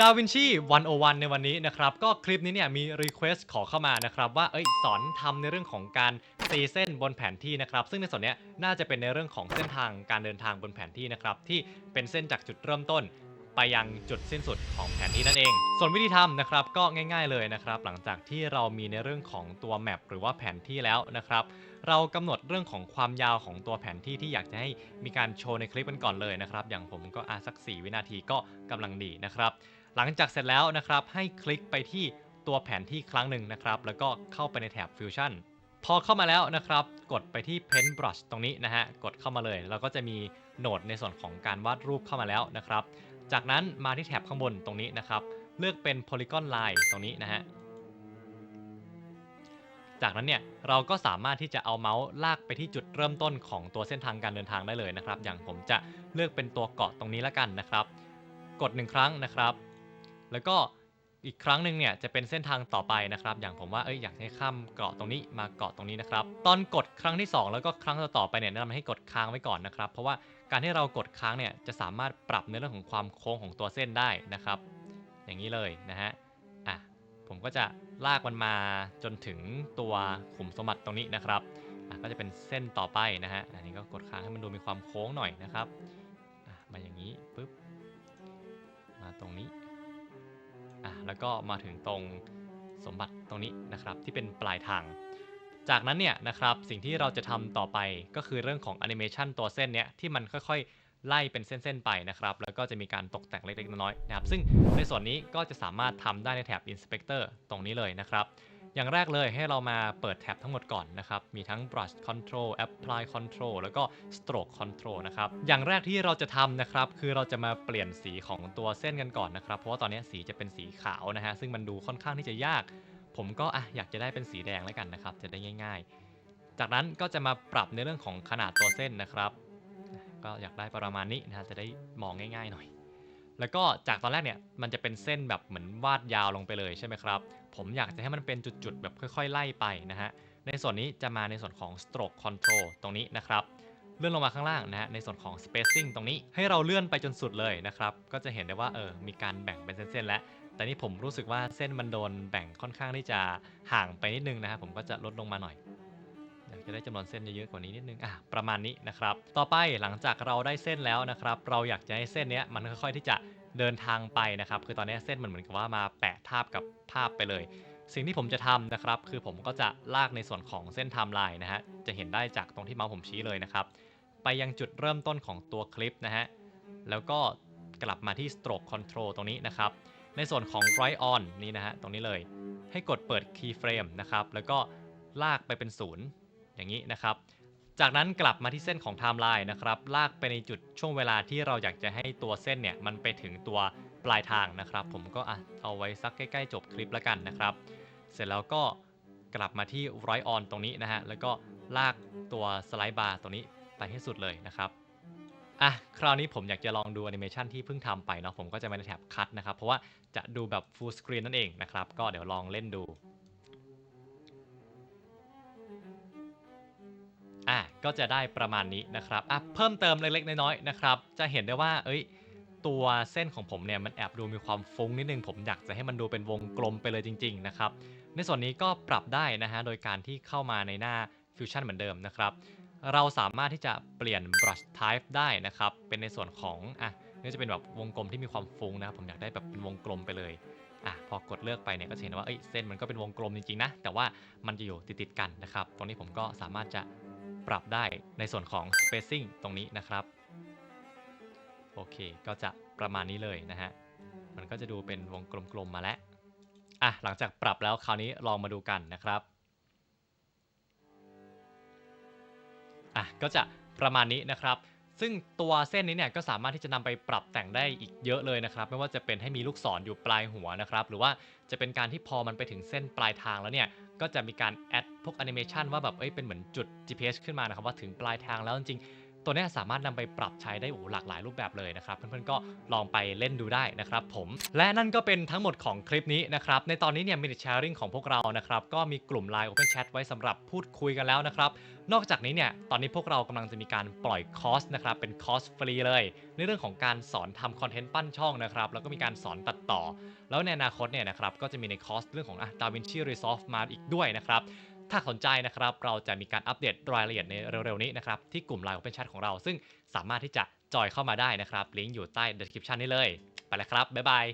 ดาวินชี101 ในวันนี้นะครับ ก็คลิปนี้เนี่ยมีรีเควสขอเข้ามานะครับ ว่าเอ้ยสอนทำในเรื่องของการตีเส้นบนแผนที่นะครับ ซึ่งในส่วนนี้น่าจะเป็นในเรื่องของเส้นทางการเดินทางบนแผนที่นะครับ ที่เป็นเส้นจากจุดเริ่มต้น ไปยังจุดสิ้นสุดของแผนที่นั่นเอง ส่วนวิธีทำนะครับก็ง่ายๆเลยนะครับ หลังจากที่เรามีในเรื่องของตัวแมปหรือว่าแผนที่แล้วนะครับเรากำหนดเรื่องของความยาวของตัวแผนที่ที่อยากจะให้มีการโชว์ในคลิปกันก่อนเลยนะครับ อย่างผมก็อาสัก 4 วินาทีก็กำลังดีนะครับ หลังจากเสร็จแล้วนะครับ ให้คลิกไปที่ตัวแผนที่ครั้งหนึ่งนะครับ แล้วก็เข้าไปในแถบ Fusion พอเข้ามาแล้วนะครับ กดไปที่ Pen Brush ตรงนี้นะฮะ กดเข้ามาเลยแล้วก็จะมีโหนดในส่วนของการวาดรูปเข้ามาแล้วนะครับ จากนั้นมาที่แถบข้างบนตรงนี้นะครับ เลือกเป็น Polygon Line ตรงนี้นะฮะ จากนั้นเนี่ยเราก็สามารถที่จะเอาเมาส์ลากไปที่จุดเริ่มต้นของตัวเส้นทางการเดินทางได้เลยนะครับ อย่างผมจะเลือกเป็นตัวเกาะตรงนี้แล้วกันนะครับ กดหนึ่งครั้งนะครับ แล้วก็อีกครั้งหนึ่งเนี่ยจะเป็นเส้นทางต่อไปนะครับ อย่างผมว่าเอ้ยอยากให้ข้ามเกาะตรงนี้มาเกาะตรงนี้นะครับ ตอนกดครั้งที่ 2 แล้วก็ครั้งต่อๆไปเนี่ยแนะนำให้กดค้างไว้ก่อนนะครับ เพราะว่าการที่เรากดค้างเนี่ยจะสามารถปรับในเรื่องของความโค้งของตัวเส้นได้นะครับ อย่างนี้เลยนะฮะอะผมก็จะลากมันมาจนถึงตัวขุมสมบัติตรงนี้นะครับอะก็จะเป็นเส้นต่อไปนะฮะ อันนี้ก็กดค้างให้มันดูมีความโค้งหน่อยนะครับอะมาอย่างนี้ปุ๊บ มาตรงนี้ แล้วก็มาถึงตรงสมบัติตรงนี้นะครับที่เป็นปลายทาง จากนั้นเนี่ยนะครับสิ่งที่เราจะทำต่อไปก็คือเรื่องของแอนิเมชันตัวเส้นเนี้ยที่มันค่อยๆ ไล่เป็นเส้นๆไปนะครับแล้วก็จะมีการตกแต่งเล็กๆน้อยๆนะครับซึ่งในส่วนนี้ก็จะสามารถทำได้ในแถบ Inspector ตรงนี้เลยนะครับ อย่างแรกเลยให้เรามาเปิดแท็บทั้งหมดก่อนนะครับ มีทั้ง brush control apply control แล้วก็ stroke control นะครับ อย่างแรกที่เราจะทำนะครับ คือเราจะมาเปลี่ยนสีของตัวเส้นกันก่อนนะครับ เพราะว่าตอนนี้สีจะเป็นสีขาวนะฮะ ซึ่งมันดูค่อนข้างที่จะยาก ผมก็อะอยากจะได้เป็นสีแดงแล้วกันนะครับ จะได้ง่าย ๆ จากนั้นก็จะมาปรับในเรื่องของขนาดตัวเส้นนะครับ ก็อยากได้ประมาณนี้นะฮะจะได้มองง่าย ๆ หน่อย แล้วก็จากตอนแรกเนี่ยมันจะเป็นเส้นแบบเหมือนวาดยาวลงไปเลยใช่ไหมครับ ผมอยากจะให้มันเป็นจุดๆ แบบค่อยๆ ไล่ไปนะฮะ ในส่วนนี้จะมาในส่วนของ stroke control ตรงนี้นะครับ เลื่อนลงมาข้างล่างนะฮะ ในส่วนของ spacing ตรงนี้ให้เราเลื่อนไปจนสุดเลยนะครับ ก็จะเห็นได้ว่าเออ มีการแบ่งเป็นเส้นๆ แล้ว แต่นี่ผมรู้สึกว่าเส้นมันโดนแบ่งค่อนข้างที่จะห่างไปนิดนึงนะครับผมก็จะลดลงมาหน่อย จะได้จำนวนเส้นเยอะๆกว่านี้นิดนึงอะประมาณนี้นะครับ ต่อไปหลังจากเราได้เส้นแล้วนะครับ เราอยากจะให้เส้นเนี้ยมันค่อยๆที่จะเดินทางไปนะครับ คือตอนนี้เส้นมันเหมือนกับว่ามาแปะทาบกับภาพไปเลย สิ่งที่ผมจะทำนะครับ คือผมก็จะลากในส่วนของเส้นไทม์ไลน์นะฮะจะเห็นได้จากตรงที่เมาส์ผมชี้เลยนะครับ ไปยังจุดเริ่มต้นของตัวคลิปนะฮะแล้วก็กลับมาที่ stroke control ตรงนี้นะครับ ในส่วนของ right on นี่นะฮะตรงนี้เลย ให้กดเปิด keyframe นะครับแล้วก็ลากไปเป็นศูนย์ อย่างนี้นะครับ จากนั้นกลับมาที่เส้นของไทม์ไลน์นะครับ ลากไปในจุดช่วงเวลาที่เราอยากจะให้ตัวเส้นเนี่ยมันไปถึงตัวปลายทางนะครับ ผมก็เอาไว้สักใกล้ๆ จบคลิปแล้วกันนะครับ เสร็จแล้วก็กลับมาที่ right on ตรงนี้นะฮะ แล้วก็ลากตัวสไลด์บาร์ตรงนี้ไปให้สุดเลยนะครับอะคราวนี้ผมอยากจะลองดูแอนิเมชันที่เพิ่งทำไปเนาะผมก็จะมาในแท็บคัทนะครับ เพราะว่าจะดูแบบ full screen นั่นเองนะครับ ก็เดี๋ยวลองเล่นดู อะก็จะได้ประมาณนี้นะครับอะเพิ่มเติมเล็กๆน้อยๆนะครับ จะเห็นได้ว่า เอ้ย ตัวเส้นของผมเนี่ยมันแอบดูมีความฟุ้งนิดนึง ผมอยากจะให้มันดูเป็นวงกลมไปเลยจริง ๆ นะครับ ในส่วนนี้ก็ปรับได้นะฮะ โดยการที่เข้ามาในหน้า Fusion เหมือนเดิมนะครับ เราสามารถที่จะเปลี่ยน brush type ได้นะครับ เป็นในส่วนของ อะนี่จะเป็นแบบวงกลมที่มีความฟุ้งนะครับผมอยากได้แบบเป็นวงกลมไปเลยอะพอกดเลือกไปเนี่ยก็จะเห็นว่าเอ้ยเส้นมันก็เป็นวงกลมจริงๆนะแต่ว่ามันจะอยู่ติดๆกันนะครับ ตรงนี้ผมก็สามารถจะ ปรับได้ในส่วนของ spacing ตรงนี้นะครับ โอเค ก็จะประมาณนี้เลยนะฮะ มันก็จะดูเป็นวงกลมๆมาแล้ว อะ หลังจากปรับแล้วคราวนี้ลองมาดูกันนะครับ อะ ก็จะประมาณนี้นะครับ ซึ่งตัวเส้นนี้เนี่ยก็สามารถที่จะนำไปปรับแต่งได้อีกเยอะเลยนะครับ ไม่ว่าจะเป็นให้มีลูกศรออยู่ปลายหัวนะครับ หรือว่าจะเป็นการที่พอมันไปถึงเส้นปลายทางแล้วเนี่ย ก็จะมีการแอดพวกแอนิเมชันว่าแบบเอ้ยเป็นเหมือนจุด GPS ขึ้นมานะครับว่าถึงปลายทางแล้วจริงๆ ตัวนี้สามารถนำไปปรับใช้ได้โอ้หลากหลายรูปแบบเลยนะครับ เพื่อนๆก็ลองไปเล่นดูได้นะครับผมและนั่นก็เป็นทั้งหมดของคลิปนี้นะครับในตอนนี้เนี่ย Minute Sharing ของพวกเรานะครับก็มีกลุ่ม Line Open Chat ไว้สำหรับพูดคุยกันแล้วนะครับนอกจากนี้เนี่ยตอนนี้พวกเรากำลังจะมีการปล่อยคอร์สนะครับเป็นคอร์สฟรีเลย ในเรื่องของการสอนทำคอนเทนต์ปั้นช่องนะครับแล้วก็มีการสอนตัดต่อ แล้วในอนาคตเนี่ยนะครับก็จะมีในคอร์สเรื่องของอะ DaVinci Resolve มาอีกด้วยนะครับ ถ้าสนใจนะครับ เราจะมีการอัปเดตรายละเอียดในเร็วๆนี้นะครับที่กลุ่ม Line Open Chat ของเรา ซึ่งสามารถที่จะจอยเข้ามาได้นะครับลิงก์อยู่ใต้ description นี้เลย ไปแล้วครับบ๊ายบาย